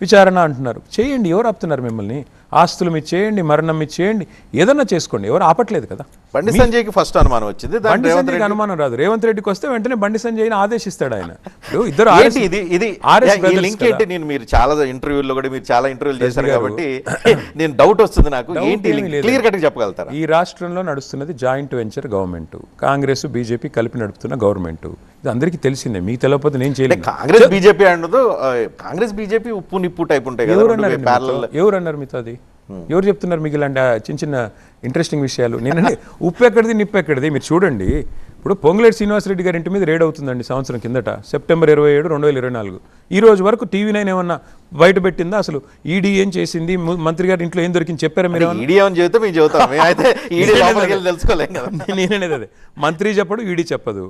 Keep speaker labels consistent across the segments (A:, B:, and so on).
A: విచారణ అంటున్నారు. చేయండి ఎవరు ఆపుతున్నారు మిమ్మల్ని? ఆస్తులు మీరు చేయండి మరణం మీరు చేయండి ఏదన్నా చేసుకోండి ఎవరు ఆపట్లేదు కదా.
B: బండి సంజయ్కి ఫస్ట్ అనుమానం వచ్చింది
A: బండి సంజయ్కి అనుమానం రాదు. రేవంత్ రెడ్డికి వస్తే వెంటనే బండి సంజయ్ని ఆదేశిస్తాడు ఆయన. ఇద్దరు
B: ఇది ఇది లింక్. ఏంటి? నేను మీరు చాలా ఇంటర్వ్యూల్లో కూడా మీరు చాలా ఇంటర్వ్యూలు చేశారు. కాబట్టి నేను డౌట్ వస్తుంది నాకు. ఏంటి. క్లియర్ కట్ చెప్పగలుగుతారా?
A: ఈ రాష్ట్రంలో నడుస్తున్నది joint venture government. Congress BJP కలిపి నడుపుతున్న గవర్నమెంట్. ఇది అందరికీ తెలిసిందే మీకు తెలియకపోతే నేను
B: అంటే
A: చేయలేను.
B: కాంగ్రెస్ బీజేపీ అండదు కాంగ్రెస్ బీజేపీ ఉప్పు నిప్పు టైప్ ఉంటాయి
A: ఎవరు అన్నారు. మీతో? అది? ఎవరు చెప్తున్నారు మీకు ఇలాంటి చిన్న చిన్న ఇంట్రెస్టింగ్ విషయాలు? నేను ఉప్పు ఎక్కడిది నిప్పు ఎక్కడిది? మీరు చూడండి. ఇప్పుడు పొంగులేటి శ్రీనివాసరెడ్డి గారి ఇంటి మీద రేడ్ అవుతుందండి సంవత్సరం కిందట సెప్టెంబర్ ఇరవై ఏడు రెండు వేల ఇరవై నాలుగు. ఈ రోజు వరకు టీవీ నైన్ ఏమన్నా బయట పెట్టిందా? అసలు ఈడీ ఏం చేసింది? మంత్రి గారి ఇంట్లో ఏం దొరికింది? చెప్పారా మీరు?
B: ఈడీ ఏమని చెబితే మేము చెబుతాం. వెళ్ళి తెలుసుకోలేం కదా.
A: నేననేది అదే మంత్రి చెప్పడు ఈడీ చెప్పదు.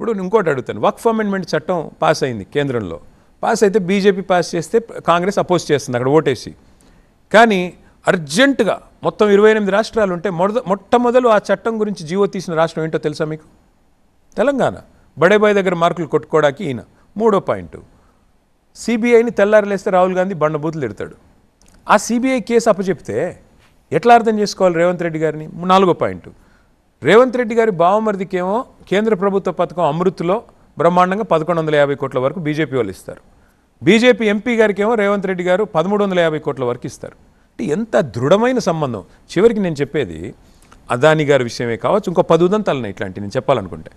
A: ఇప్పుడు ఇంకోటి అడుగుతాను. వక్ఫ్ అమెండ్మెంట్ చట్టం పాస్ అయింది కేంద్రంలో. పాస్ అయితే బీజేపీ పాస్ చేస్తే కాంగ్రెస్ అపోజ్ చేస్తుంది అక్కడ ఓటేసి. కానీ అర్జెంటుగా మొత్తం ఇరవై ఎనిమిది రాష్ట్రాలు ఉంటే మొద మొట్టమొదలు ఆ చట్టం గురించి జీవో తీసిన రాష్ట్రం ఏంటో తెలుసా మీకు? తెలంగాణ. బడేబాయ్ దగ్గర మార్కులు కొట్టుకోవడానికి ఈయన. మూడో పాయింట్. సిబిఐని తెల్లారలేస్తే రాహుల్ గాంధీ బండబూతులు తిడతాడు. ఆ సిబిఐ కేసు అప్పచెప్తే ఎట్లా అర్థం చేసుకోవాలి రేవంత్ రెడ్డి గారిని? నాలుగో పాయింట్. రేవంత్ రెడ్డి గారి బావమరిదికేమో కేంద్ర ప్రభుత్వ పథకం అమృత్లో బ్రహ్మాండంగా పదకొండు వందల యాభై కోట్ల వరకు బీజేపీ వాళ్ళు ఇస్తారు. బీజేపీ ఎంపీ గారికి ఏమో రేవంత్ రెడ్డి గారు పదమూడు వందల యాభై కోట్ల వరకు ఇస్తారు. అంటే ఎంత దృఢమైన సంబంధం. చివరికి నేను చెప్పేది అదాని గారి విషయమే కావచ్చు ఇంకో పది ఉదంతాలను ఇట్లాంటి నేను చెప్పాలనుకుంటే.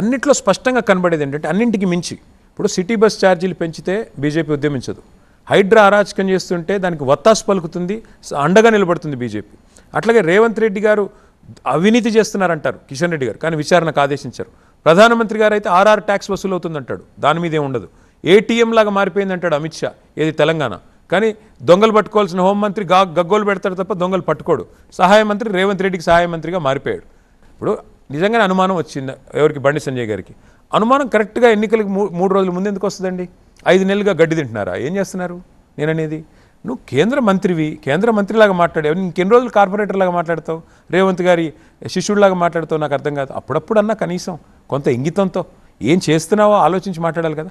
A: అన్నిట్లో స్పష్టంగా కనబడేది ఏంటంటే అన్నింటికి మించి. ఇప్పుడు సిటీ బస్ ఛార్జీలు పెంచితే బీజేపీ ఉద్యమించదు. హైడ్రా అరాచకం చేస్తుంటే దానికి వత్తాసు పలుకుతుంది అండగా నిలబడుతుంది బీజేపీ. అట్లాగే రేవంత్ రెడ్డి గారు అవినీతి చేస్తున్నారంటారు కిషన్ రెడ్డి గారు కానీ విచారణకు ఆదేశించారు. ప్రధానమంత్రి గారు అయితే ఆర్ఆర్ ట్యాక్స్ వసూలు అవుతుందంటాడు దాని మీద ఉండదు. ఏటీఎం లాగా మారిపోయిందంటాడు అమిత్ షా ఏది తెలంగాణ. కానీ దొంగలు పట్టుకోవాల్సిన హోంమంత్రి గా గగ్గోలు పెడతాడు తప్ప దొంగలు పట్టుకోడు. సహాయ మంత్రి రేవంత్ రెడ్డికి సహాయ మంత్రిగా మారిపోయాడు. ఇప్పుడు నిజంగానే అనుమానం వచ్చింది ఎవరికి? బండి సంజయ్ గారికి. అనుమానం కరెక్ట్గా ఎన్నికలకు మూడు రోజుల ముందు ఎందుకు వస్తుందండి? ఐదు నెలలుగా గడ్డి తింటున్నారా? ఏం చేస్తున్నారు నేననేది? నువ్వు కేంద్ర మంత్రివి కేంద్ర మంత్రిలాగా మాట్లాడావు. ఇంకెన్ని రోజులు కార్పొరేటర్ లాగా మాట్లాడతావు? రేవంత్ గారి శిష్యుడిలాగా మాట్లాడతావు? నాకు అర్థం కాదు. అప్పుడప్పుడు అన్నా కనీసం కొంత ఇంగితంతో. ఏం చేస్తున్నావో ఆలోచించి మాట్లాడాలి కదా.